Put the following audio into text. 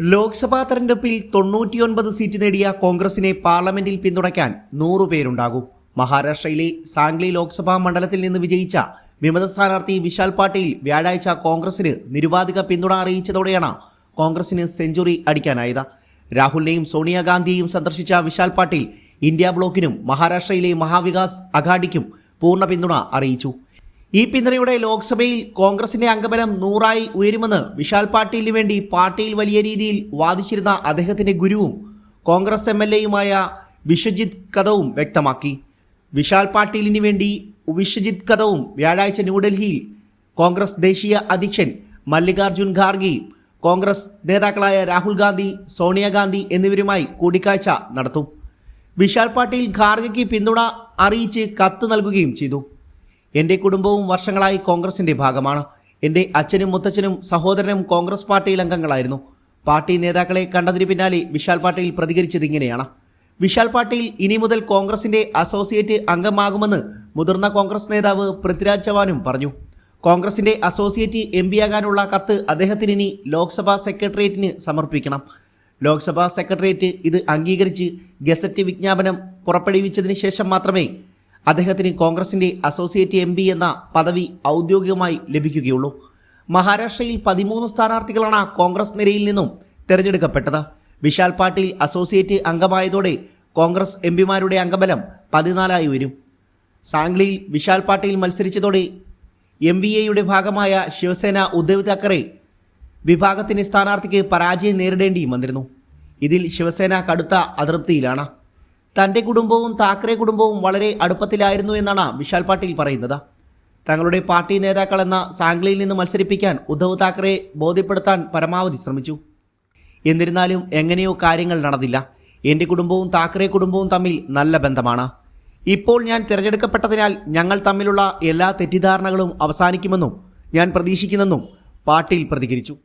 ലോക്സഭാ തെരഞ്ഞെടുപ്പിൽ തൊണ്ണൂറ്റിയൊൻപത് സീറ്റ് നേടിയ കോൺഗ്രസിനെ പാർലമെന്റിൽ പിന്തുണയ്ക്കാൻ നൂറു പേരുണ്ടാകും. മഹാരാഷ്ട്രയിലെ സാംഗ്ലി ലോക്സഭാ മണ്ഡലത്തിൽ നിന്ന് വിജയിച്ച വിമത സ്ഥാനാർത്ഥി വിശാൽ പാട്ടീൽ വ്യാഴാഴ്ച കോൺഗ്രസിന് നിരുപാധിക പിന്തുണ അറിയിച്ചതോടെയാണ് കോൺഗ്രസിന് സെഞ്ചുറി അടിക്കാനായത്. രാഹുലിനെയും സോണിയാഗാന്ധിയെയും സന്ദർശിച്ച വിശാൽ പാട്ടീൽ ഇന്ത്യ ബ്ലോക്കിനും മഹാരാഷ്ട്രയിലെ മഹാവികാസ് അഘാഡിക്കും പൂർണ പിന്തുണ അറിയിച്ചു. ഈ പിന്തുണയുടെ ലോക്സഭയിൽ കോൺഗ്രസിന്റെ അംഗബലം നൂറായി ഉയരുമെന്ന് വിശാൽ പാട്ടീലിന് വേണ്ടി പാർട്ടിയിൽ വലിയ രീതിയിൽ വാദിച്ചിരുന്ന അദ്ദേഹത്തിന്റെ ഗുരുവും കോൺഗ്രസ് എം എൽ എയുമായ വിശ്വജിത് കഥവും വ്യക്തമാക്കി. വിശാൽ പാട്ടീലിന് വേണ്ടി വിശ്വജിത് കഥവും വ്യാഴാഴ്ച ന്യൂഡൽഹിയിൽ കോൺഗ്രസ് ദേശീയ അധ്യക്ഷൻ മല്ലികാർജുൻ ഖാർഗെയും കോൺഗ്രസ് നേതാക്കളായ രാഹുൽ ഗാന്ധി സോണിയാഗാന്ധി എന്നിവരുമായി കൂടിക്കാഴ്ച നടത്തും. വിശാൽ പാട്ടീൽ ഖാർഗയ്ക്ക് പിന്തുണ അറിയിച്ച് കത്ത് നൽകുകയും ചെയ്തു. എന്റെ കുടുംബവും വർഷങ്ങളായി കോൺഗ്രസിന്റെ ഭാഗമാണ്. എന്റെ അച്ഛനും മുത്തച്ഛനും സഹോദരനും കോൺഗ്രസ് പാർട്ടിയിൽ അംഗങ്ങളായിരുന്നു. പാർട്ടി നേതാക്കളെ കണ്ടതിന് പിന്നാലെ വിശാൽ പാട്ടീൽ പ്രതികരിച്ചത് ഇങ്ങനെയാണ്. വിശാൽ പാട്ടീൽ ഇനി മുതൽ കോൺഗ്രസിന്റെ അസോസിയേറ്റ് അംഗമാകുമെന്ന് മുതിർന്ന കോൺഗ്രസ് നേതാവ് പൃഥ്വിരാജ് ചവാനും പറഞ്ഞു. കോൺഗ്രസിന്റെ അസോസിയേറ്റ് എം പിയാകാനുള്ള കത്ത് അദ്ദേഹത്തിന് ഇനി ലോക്സഭാ സെക്രട്ടേറിയറ്റിന് സമർപ്പിക്കണം. ലോക്സഭാ സെക്രട്ടേറിയറ്റ് ഇത് അംഗീകരിച്ച് ഗസറ്റ് വിജ്ഞാപനം പുറപ്പെടുവിച്ചതിന് ശേഷം മാത്രമേ അദ്ദേഹത്തിന് കോൺഗ്രസിന്റെ അസോസിയേറ്റ് എം എന്ന പദവി ഔദ്യോഗികമായി ലഭിക്കുകയുള്ളൂ. മഹാരാഷ്ട്രയിൽ പതിമൂന്ന് സ്ഥാനാർത്ഥികളാണ് കോൺഗ്രസ് നിരയിൽ നിന്നും തിരഞ്ഞെടുക്കപ്പെട്ടത്. വിശാൽ പാട്ടീൽ അസോസിയേറ്റ് അംഗമായതോടെ കോൺഗ്രസ് എം പിമാരുടെ അംഗബലം പതിനാലായി വരും സാംഗ്ലിയിൽ വിശാൽ പാട്ടീൽ മത്സരിച്ചതോടെ എം വി എയുടെ ഭാഗമായ ശിവസേന ഉദ്ധവ് താക്കറെ വിഭാഗത്തിന്റെ സ്ഥാനാർത്ഥിക്ക് പരാജയം നേരിടേണ്ടിയും വന്നിരുന്നു. ഇതിൽ ശിവസേന കടുത്ത അതൃപ്തിയിലാണ്. തന്റെ കുടുംബവും താക്കറെ കുടുംബവും വളരെ അടുപ്പത്തിലായിരുന്നു എന്നാണ് വിശാൽ പാട്ടീൽ പറയുന്നത്. തങ്ങളുടെ പാർട്ടി നേതാക്കളെന്ന സാംഗ്ലിയിൽ നിന്ന് മത്സരിപ്പിക്കാൻ ഉദ്ധവ് താക്കറെ ബോധ്യപ്പെടുത്താൻ പരമാവധി ശ്രമിച്ചു. എന്നിരുന്നാലും എങ്ങനെയോ കാര്യങ്ങൾ നടന്നില്ല. എന്റെ കുടുംബവും താക്കറെ കുടുംബവും തമ്മിൽ നല്ല ബന്ധമാണ്. ഇപ്പോൾ ഞാൻ തിരഞ്ഞെടുക്കപ്പെട്ടതിനാൽ ഞങ്ങൾ തമ്മിലുള്ള എല്ലാ തെറ്റിദ്ധാരണകളും അവസാനിക്കുമെന്നും ഞാൻ പ്രതീക്ഷിക്കുന്നെന്നും പാട്ടീൽ പ്രതികരിച്ചു.